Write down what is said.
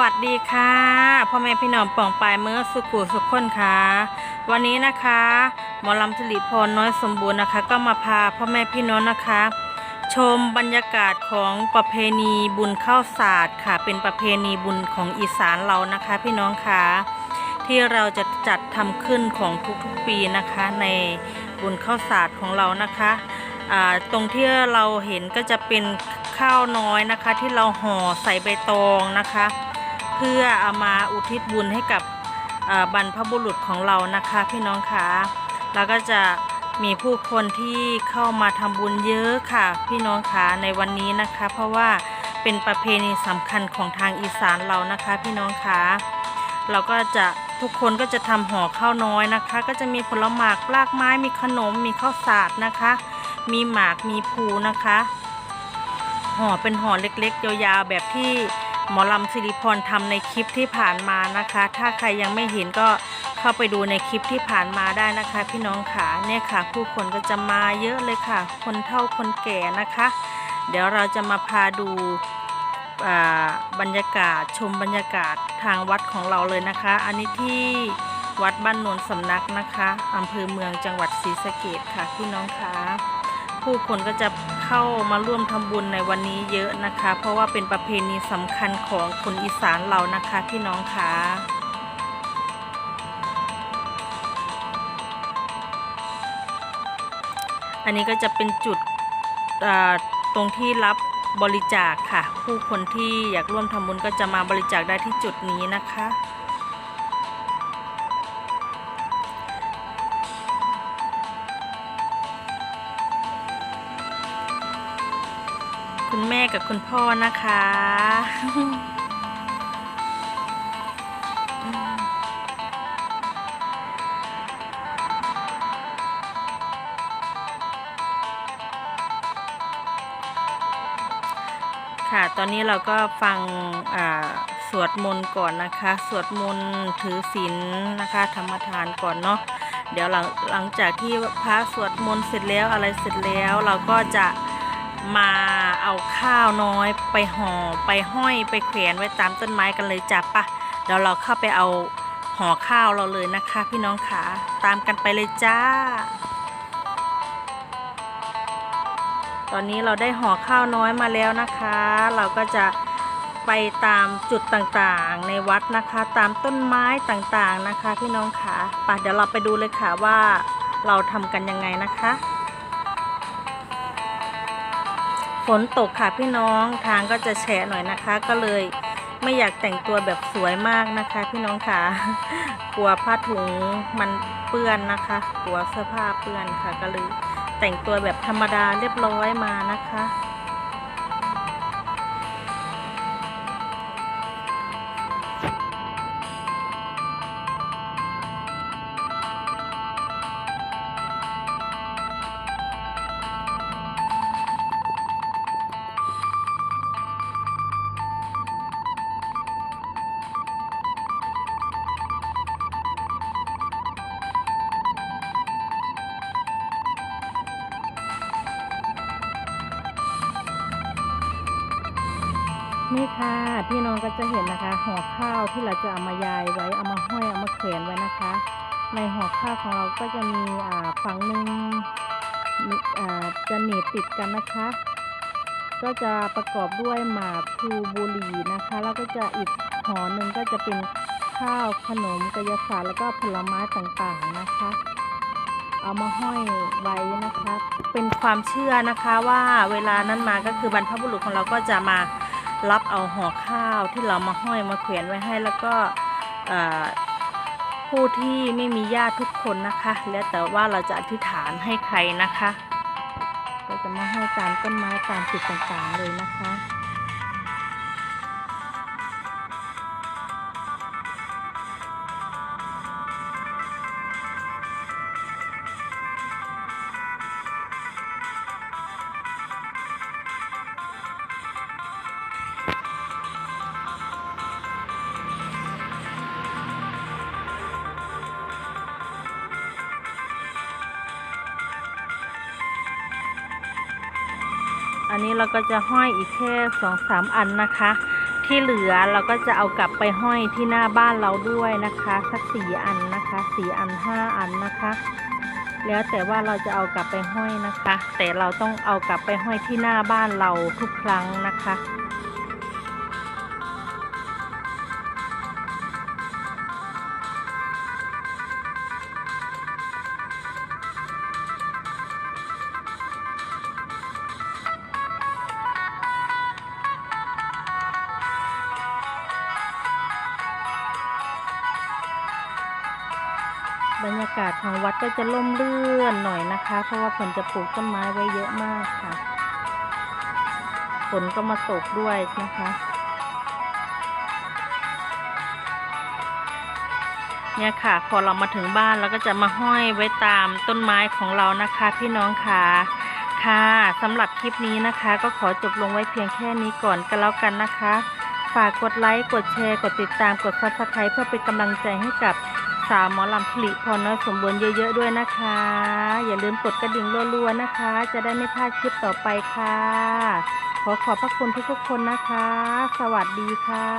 วัสดีค่ะพ่อแม่พี่น้องป่องปลายเมื่อสุขุสุขคนค่ะ วันนี้นะคะหมอลำสิริพรน้อยสมบูรณ์นะคะ ก็มาพาพ่อแม่พี่น้องนะคะ ชมบรรยากาศของประเพณีบุญข้าวสาดค่ะ เป็นประเพณีบุญของอีสานเรานะคะ พี่น้องค่ะที่เราจะจัดทำขึ้นของทุกๆปีนะคะ ในบุญข้าวสาดของเรานะคะตรงที่เราเห็นก็จะเป็นข้าวน้อยนะคะ ที่เราห่อใส่ใบตองนะคะ พื่อเอามาอุทิศบุญให้กับบรรพบุรุษของเรานะคะพี่น้องคะแล้วก็จะมีผู้คนที่เข้ามาทำบุญเยอะค่ะ พี่น้องคะในวันนี้นะคะ เพราะว่าเป็นประเพณีสำคัญของทางอีสานเรานะคะ พี่น้องคะเราก็จะทุกคนก็จะทำห่อข้าวน้อยนะคะ ก็จะมีผลหมากรากไม้มีขนม มีข้าวสารนะคะ มีหมากมีภูนะคะห่อเป็นห่อเล็กๆยาวๆแบบที่ หมอลำสิริพรทำในคลิปที่ผ่านมานะคะ ถ้าใครยังไม่เห็นก็เข้าไปดูในคลิปที่ผ่านมาได้นะคะ พี่น้องขาเนี่ยค่ะ ผู้คนก็จะมาเยอะเลยค่ะ คนเฒ่าคนแก่นะคะ เดี๋ยวเราจะมาพาดูบรรยากาศชมบรรยากาศทางวัดของเราเลยนะคะ อันนี้ที่วัดบ้านโนนสำนักนะคะอำเภอเมืองจังหวัดศรีสะเกดค่ะพี่น้องคะ ผู้คนก็จะเข้ามาร่วมทำบุญในวันนี้เยอะนะคะ เพราะว่าเป็นประเพณีสำคัญของคนอีสานเรานะคะพี่น้องคะอันนี้ก็จะเป็นจุดตรงที่รับบริจาคค่ะ ผู้คนที่อยากร่วมทำบุญก็จะมาบริจาคได้ที่จุดนี้นะคะ คุณแม่กับคุณพ่อนะคะ ค่ะ ตอนนี้เราก็ฟังอ่าสวดมนต์ก่อนนะคะ สวดมนต์ถือศีลนะคะ ธรรมทานก่อนเนาะ เดี๋ยวหลังหลังจากที่พระสวดมนต์เสร็จแล้วอะไรเสร็จแล้วเราก็จะ มาเอาข้าวน้อยไปห่อไปห้อยไปแขวนไว้ตามต้นไม้กันเลยจ้ะปะเดี๋ยวเราเข้าไปเอาห่อข้าวเราเลยนะคะ พี่น้องขาตามกันไปเลยจ้า ตอนนี้เราได้ห่อข้าวน้อยมาแล้วนะคะ เราก็จะไปตามจุดต่างๆในวัดนะคะ ตามต้นไม้ต่างๆนะคะ พี่น้องขาไปเดี๋ยวเราไปดูเลยค่ะว่าเราทำกันยังไงนะคะ ฝนตกค่ะพี่น้องทางก็จะแฉะหน่อยนะคะ ก็เลยไม่อยากแต่งตัวแบบสวยมากนะคะ พี่น้องค่ะกลัวผ้าถุงมันเปื้อนนะคะกลัวเสื้อผ้าเปื้อนค่ะ ก็เลยแต่งตัวแบบธรรมดาเรียบร้อยมานะคะ นี่ค่ะพี่น้องก็จะเห็นนะคะห่อข้าวที่เราจะเอามายายไว้เอามาห้อยเอามาแขวนไว้นะคะ ในห่อข้าวของเราก็จะมีอ่าฝั่งหนึ่งจะหนีบติดกันนะคะ ก็จะประกอบด้วยหมากพลูบุหรี่นะคะ แล้วก็จะอีกห่อหนึ่งก็จะเป็นข้าวขนมกายศาสตร์แล้วก็ผลไม้ต่างๆนะคะ เอามาห้อยไว้นะคะ เป็นความเชื่อนะคะว่าเวลานั้นมาก็คือบรรพบุรุษของเราก็จะมา รับเอาห่อข้าวที่เรามาห้อยมาแขวนไว้ให้แล้วก็ผู้ที่ไม่มีญาติทุกคนนะคะ แล้วแต่ว่าเราจะอธิษฐานให้ใครนะคะ ก็จะมาให้ตามต้นไม้ตามจุดต่างๆเลยนะคะ อันนี้เราก็จะห้อยอีกแค่สองสามอันนะคะ ที่เหลือเราก็จะเอากลับไปห้อยที่หน้าบ้านเราด้วยนะคะสักสี่อันนะคะสี่อันห้าอันนะคะ แล้วแต่ว่าเราจะเอากลับไปห้อยนะคะ แต่เราต้องเอากลับไปห้อยที่หน้าบ้านเราทุกครั้งนะคะ บรรยากาศของวัดก็จะล่มเลื่อนหน่อยนะคะ เพราะว่าฝนจะปลูกต้นไม้ไว้เยอะมากค่ะฝนก็มาตกด้วยนะคะเนี่ยค่ะ พอเรามาถึงบ้านเราก็จะมาห้อยไว้ตามต้นไม้ของเรานะคะ พี่น้องค่ะค่ะสำหรับคลิปนี้นะคะ ก็ขอจบลงไว้เพียงแค่นี้ก่อนก็แล้วกันนะคะ ฝากกดไลค์กดแชร์ กดติดตามกดซับสไครต์เพื่อเป็นกำลังใจให้กับ สาวหมอลำผลิพรน้อยสมบูรณ์เยอะๆด้วยนะคะ อย่าลืมกดกระดิ่งรัวๆนะคะ จะได้ไม่พลาดคลิปต่อไปค่ะ ขอขอบพระคุณทุกๆคนนะคะ สวัสดีค่ะ